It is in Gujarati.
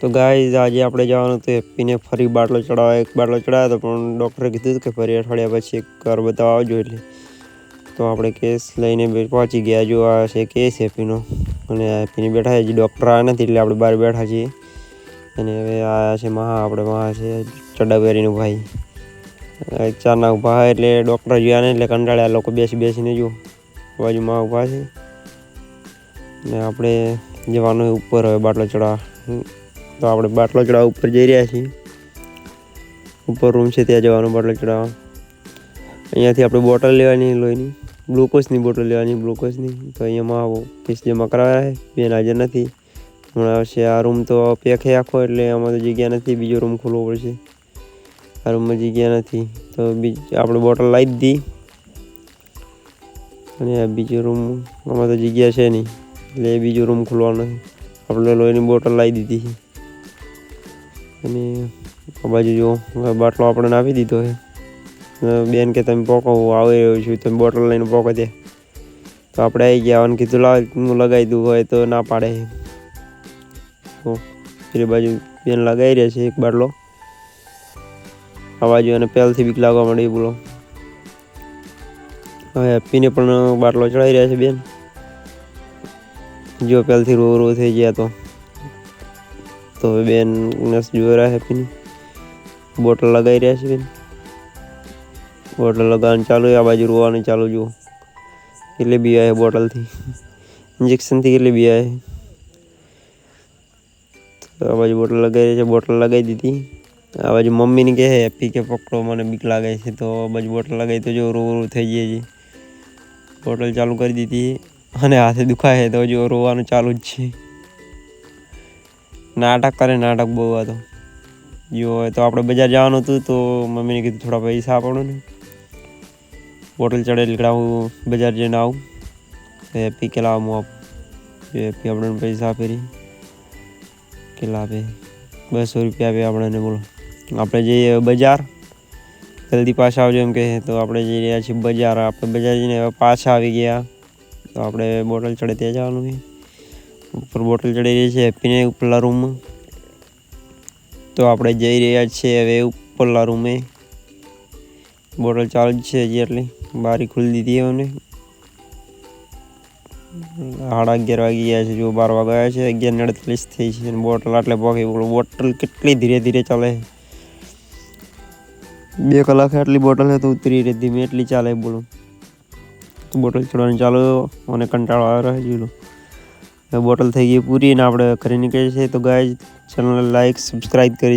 તો ગાય આજે આપણે જવાનું હતું એપીને ફરી બાટલો ચડાવવા. એક બાટલો ચડાવ્યો હતો પણ ડૉક્ટરે કીધું કે ફરી અઠવાડિયા પછી વાર બતાવવા આવજો એટલે. તો આપણે કેસ લઈને પહોંચી ગયા. જો આ છે કેસ હેપીનો અને હેપીને બેઠા છે. હજી ડૉક્ટર આવ્યા નથી એટલે આપણે બહાર બેઠા છીએ. અને હવે આ છે મહા, આપણે મહા છે ચડાવેરીનો ભાઈ. ચારના ઊભા એટલે ડૉક્ટર જોયા ને એટલે કંટાળ્યા લોકો બેસી બેસીને જો. બાજુમાં ઊભા છે. ને આપણે જવાનું ઉપર હવે બાટલો ચડાવવા. તો આપણે બાટલો ચડાવવા ઉપર જઈ રહ્યા છીએ. ઉપર રૂમ છે, ત્યાં જવાનો બાટલો ચડાવવા અહીંયાથી આપણે બોટલ લેવાની, લોહીની. ગ્લુકોઝની બોટલ લેવાની, ગ્લુકોઝની. તો અહીંયામાં કેસ જમા કરાવ્યા છે, બેન હાજર નથી. હમણાં આવશે. આ રૂમ તો છે આખો, એટલે આમાં તો જગ્યા નથી. બીજો રૂમ ખોલવો પડશે. આ રૂમમાં જગ્યા નથી. તો બીજ આપણે બોટલ લાવી દીધી. અને આ બીજો રૂમ આમાં તો જગ્યા છે નહીં. એટલે બીજો રૂમ ખોલવાનો આપણે લોહીની બોટલ લાવી દીધી છે. અને આ બાજુ જો બાટલો આપણે આપી દીધો છે. બેન કે તમે પોકો આવી રહ્યો છું, તમે બોટલ લઈને પોકો દે તો આપણે આવી ગયા, અને કીધું લાવ, હું લગાવી દઉં હોય તો ના પાડે. તો પેલી બાજુ બેન લગાવી રહ્યા છે એક બાટલો. આ બાજુ અને પહેલથી બીક લાગવા માંડી, બોલો. હવે હેપ્પીને પણ બાટલો ચડાવી રહ્યા છે બેન. જો પહેલથી રો રો થઈ ગયા તો. તો હવે બેન નસ જોઈ રહ્યા હેપ્પીની બોટલ લગાવી રહ્યા છે બેન. બોટલ લગાવવાનું ચાલુ આ બાજુ રોવાનું ચાલુ જુઓ. કેટલી બી આવે બોટલથી ઇન્જેક્શનથી કેટલી બી આવે તો આ બાજુ બોટલ લગાવી છે બોટલ લગાવી દીધી. આ બાજુ મમ્મીને કહે હેપી કે પકડો, મને બીક લાગે છે. તો આ બાજુ બોટલ લગાવી તો જો રો રો થઈ જાય છે બોટલ ચાલુ કરી દીધી. અને હાથે દુખાય છે, તો જો રોવાનું ચાલુ જ છે. નાટક કરે, નાટક બહુ આ તો જો હોય તો આપણે બજાર જવાનું હતું તો મમ્મીને કીધું થોડા પૈસા આપો ને બોટલ ચડેલ હું બજાર જઈને આવું. હેપી કે લાવ હું આપ. હેપી આપણને પૈસા આપી કેલા આપે? બસો રૂપિયા આપે આપણને બોલો. આપણે જઈએ બજાર. જલ્દી પાછા આવજો એમ કહે. તો આપણે જઈ રહ્યા છીએ બજાર. આપણે બજાર જઈને પાછા આવી ગયા. તો આપણે બોટલ ચડે ત્યાં જવાનું છે. ઉપર બોટલ ચડી રહી છે હેપીને ઉપરલા રૂમમાં તો આપણે જઈ રહ્યા છીએ હવે ઉપરલા રૂમે બોટલ ચાલુ છે હજી એટલે બારી ખુલી દીધી અમને સાડા અગિયાર વાગી ગયા છે, જો બાર વાગ્યા છે, અગિયાર અડતાલીસ થઈ છે અને બોટલ આટલે બોલો, બોટલ કેટલી ધીરે ધીરે ચાલે. બે કલાક આટલી બોટલ તો ઉતરી રહી, ધીમે એટલી ચાલે બોલો. બોટલ ચડવાનું ચાલુ, અને કંટાળો આવ્યો રહે લો. બોટલ થઈ ગઈ પૂરી અને આપણે ઘરે નીકળીએ છીએ. તો ગાય ચેનલ લાઈક સબસ્ક્રાઈબ કરી